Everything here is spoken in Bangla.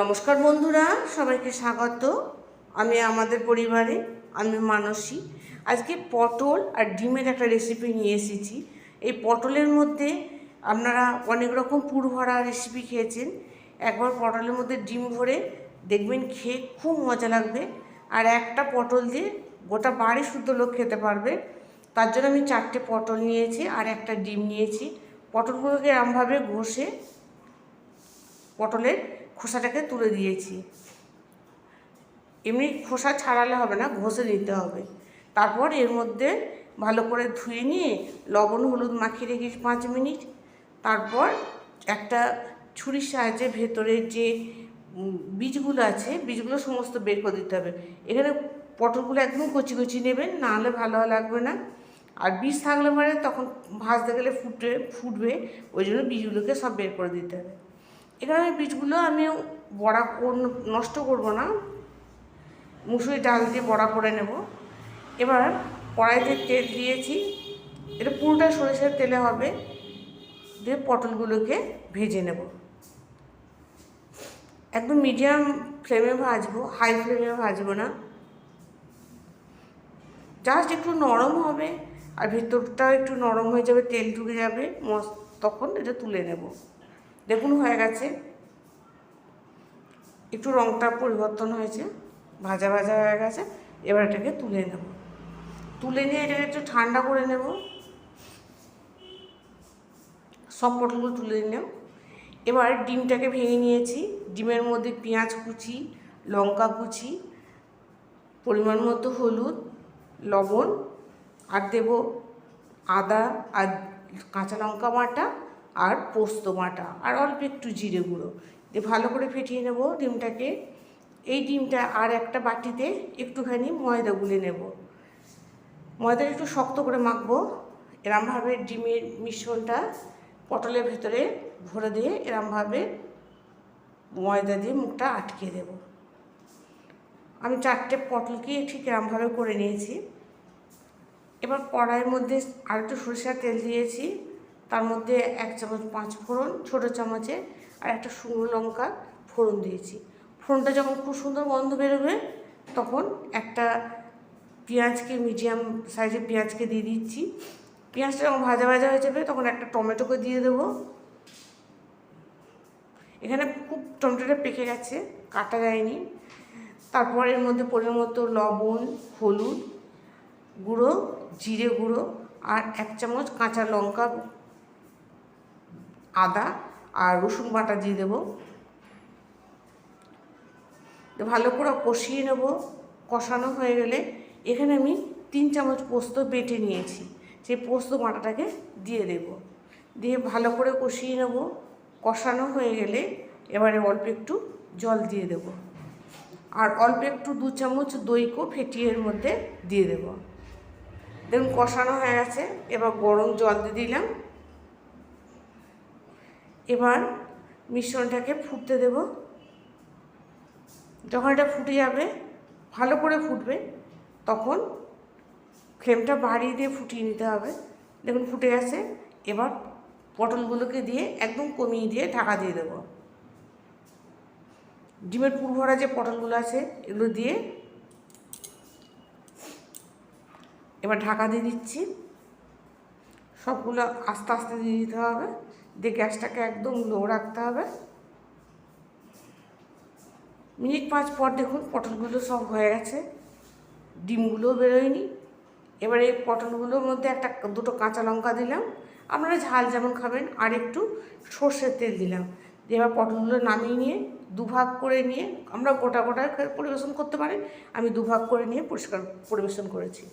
নমস্কার বন্ধুরা, সবাইকে স্বাগত। আমি আমাদের পরিবারে, আমি মানসী। আজকে পটল আর ডিমের একটা রেসিপি নিয়ে এসেছি। এই পটলের মধ্যে আপনারা অনেক রকম পুর ভরা রেসিপি খেয়েছেন। একবার পটলের মধ্যে ডিম ভরে দেখবেন খেয়ে খুব মজা লাগবে। আর একটা পটল দিয়ে গোটা বাড়ি শুদ্ধ লোক খেতে পারবে। তার জন্য আমি চারটে পটল নিয়েছি আর একটা ডিম নিয়েছি। পটলগুলোকে এরমভাবে ঘষে পটলের খোসাটাকে তুলে দিয়েছি। এমনি খোসা ছাড়ালে হবে না, ঘষে নিতে হবে। তারপর এর মধ্যে ভালো করে ধুয়ে নিয়ে লবণ, হলুদ মাখিয়ে রেখেছি পাঁচ মিনিট। তারপর একটা ছুরির সাহায্যে ভেতরে যে বীজগুলো আছে, বীজগুলো সমস্ত বের করে দিতে হবে। এখানে পটলগুলো একদম কচি কচি নেবেন, না হলে ভালো লাগবে না। আর বীজ থাকলে পরে তখন ভাজতে গেলে ফুটে, ফুটবে, ওই জন্য বীজগুলোকে সব বের করে দিতে হবে। এখানে বীজগুলো আমি বড়া নষ্ট করব না। মুসুরি ডাল দিয়ে বড়া করে নেব। এবার কড়াইতে তেল দিয়েছি। এটা পুরোটা সরিষার তেলে হবে। দিয়ে পটলগুলোকে ভেজে নেব। একদম মিডিয়াম ফ্লেমে ভাজবো, হাই ফ্লেমে ভাজবো না। জাস্ট একটু নরম হবে, আর ভেতরটা একটু নরম হয়ে যাবে, তেল ঢুকে যাবে তখন এটা তুলে নেব। দেখুন হয়ে গেছে। একটু রঙটা পরিবর্তন হয়েছে, ভাজা ভাজা হয়ে গেছে। এবার এটাকে তুলে নেব। তুলে নিয়ে এটাকে একটু ঠান্ডা করে নেব। সব পটলগুলো তুলে নিলাম। এবার ডিমটাকে ভেঙে নিয়েছি। ডিমের মধ্যে পেঁয়াজ কুচি, লঙ্কা কুচি, পরিমাণ মতো হলুদ, লবণ, আর দেব আদা আর কাঁচা লঙ্কা বাটা আর পোস্ত বাটা আর অল্প একটু জিরে গুঁড়ো। দিয়ে ভালো করে ফেটিয়ে নেব ডিমটাকে। এই ডিমটা আর একটা বাটিতে একটুখানি ময়দা গুলে নেব। ময়দাটা একটু শক্ত করে মাখবো। এরমভাবে ডিমের মিশ্রণটা পটলের ভেতরে ভরে দিয়ে এরমভাবে ময়দা দিয়ে মুখটা আটকে দেব। আমি চারটে পটলকে ঠিক এরমভাবে করে নিয়েছি। এবার কড়াইয়ের মধ্যে আর একটু সরিষার তেল দিয়েছি। তার মধ্যে এক চামচ পাঁচ ফোড়ন, ছোটো চামচে আর একটা শুকনো লঙ্কা ফোড়ন দিয়েছি। ফোড়নটা যখন খুব সুন্দর গন্ধ বেরোবে, তখন একটা পেঁয়াজকে মিডিয়াম সাইজের পেঁয়াজকে দিয়ে দিচ্ছি। পেঁয়াজটা যখন ভাজা ভাজা হয়ে যাবে, তখন একটা টমেটোকে দিয়ে দেবো। এখানে খুব টমেটোটা পেকে গেছে, কাটা যায়নি। তারপর এর মধ্যে পরিমাণ মতো লবণ, হলুদ গুঁড়ো, জিরে গুঁড়ো আর এক চামচ কাঁচা লঙ্কা আদা আর রসুন বাটা দিয়ে দেবো। ভালো করে কষিয়ে নেব। কষানো হয়ে গেলে এখানে আমি তিন চামচ পোস্ত বেটে নিয়েছি। সেই পোস্ত বাটাটাকে দিয়ে দেব। দিয়ে ভালো করে কষিয়ে নেব। কষানো হয়ে গেলে এবারে অল্প একটু জল দিয়ে দেব। আর অল্প একটু দু চামচ দইকো ফেটিয়ে এর মধ্যে দিয়ে দেব। দেখুন কষানো হয়ে গেছে। এবার গরম জল দিয়ে দিলাম। এবার মিশ্রণটাকে ফুটতে দেব। যখন এটা ফুটে যাবে, ভালো করে ফুটবে, তখন ফ্লেমটা বাড়িয়ে দিয়ে ফুটিয়ে নিতে হবে। দেখুন ফুটে গেছে। এবার পটলগুলোকে দিয়ে একদম কমিয়ে দিয়ে ঢাকা দিয়ে দেবো। ডিমের পুর ভরা যে পটলগুলো আছে, এগুলো দিয়ে এবার ঢাকা দিয়ে দিচ্ছি। সবগুলো আস্তে আস্তে দিয়ে দিতে হবে। দিয়ে গ্যাসটাকে একদম লো রাখতে হবে। মিনিট পাঁচ পর দেখুন পটলগুলো সব হয়ে গেছে। ডিমগুলোও বেরোয়নি। এবার এই পটলগুলোর মধ্যে একটা দুটো কাঁচা লঙ্কা দিলাম। আপনারা ঝাল যেমন খাবেন, আর একটু সর্ষের তেল দিলাম। দিয়ে এবার পটলগুলো নামিয়ে নিয়ে দুভাগ করে নিয়ে আমরা গোটা গোটা পরিবেশন করতে পারি। আমি দুভাগ করে নিয়ে পরিষ্কার পরিবেশন করেছি।